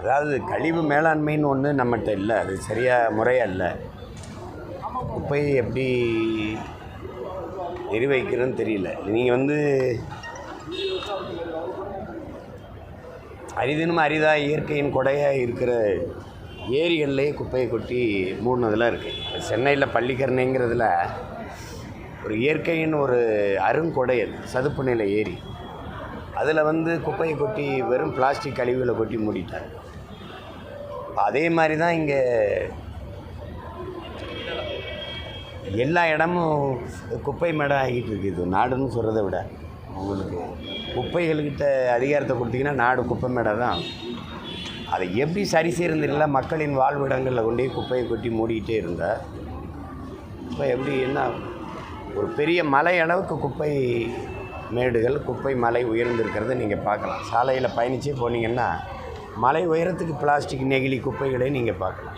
அதாவது கழிவு மேலாண்மைன்னு ஒன்று நம்மகிட்ட இல்லை. அது சரியாக முறையாக இல்லை. குப்பையை எப்படி நிர்வகிக்கிறதுன்னு தெரியல. நீங்கள் வந்து அரிதினும் அரிதாக இயற்கையின் கொடையாக இருக்கிற ஏரிகள்லேயே குப்பையை கொட்டி மூடினதெல்லாம் இருக்குது சென்னையில் பள்ளிக்கரணைங்கிறதுல ஒரு இயற்கையின் ஒரு அருங்கொடை அது. சதுப்பு நிலை ஏரி. அதில் வந்து குப்பையை கொட்டி வெறும் பிளாஸ்டிக் கழிவுகளை கொட்டி மூடிட்டாங்க. அதே மாதிரி தான் இங்கே எல்லா இடமும் குப்பை மேடம் ஆகிட்டு இருக்குது. நாடுன்னு சொல்கிறத விட உங்களுக்கு குப்பைகள்கிட்ட அதிகாரத்தை கொடுத்தீங்கன்னா நாடு குப்பை மேடம் தான். அதை எப்படி சரி செய்யறதில்ல மக்களின் வாழ்விடங்களில் கொண்டு போய் குப்பையை கொட்டி மூடிக்கிட்டே இருந்தால் இப்போ எப்படி என்ன ஒரு பெரிய மலை அளவுக்கு குப்பை மேடுகள் குப்பை மலை உயர்ந்திருக்கிறத நீங்கள் பார்க்கலாம். சாலையில் பயணித்து போனீங்கன்னா மலை உயரத்துக்கு பிளாஸ்டிக் நெகிழி குப்பைகளை நீங்கள் பார்க்கலாம்.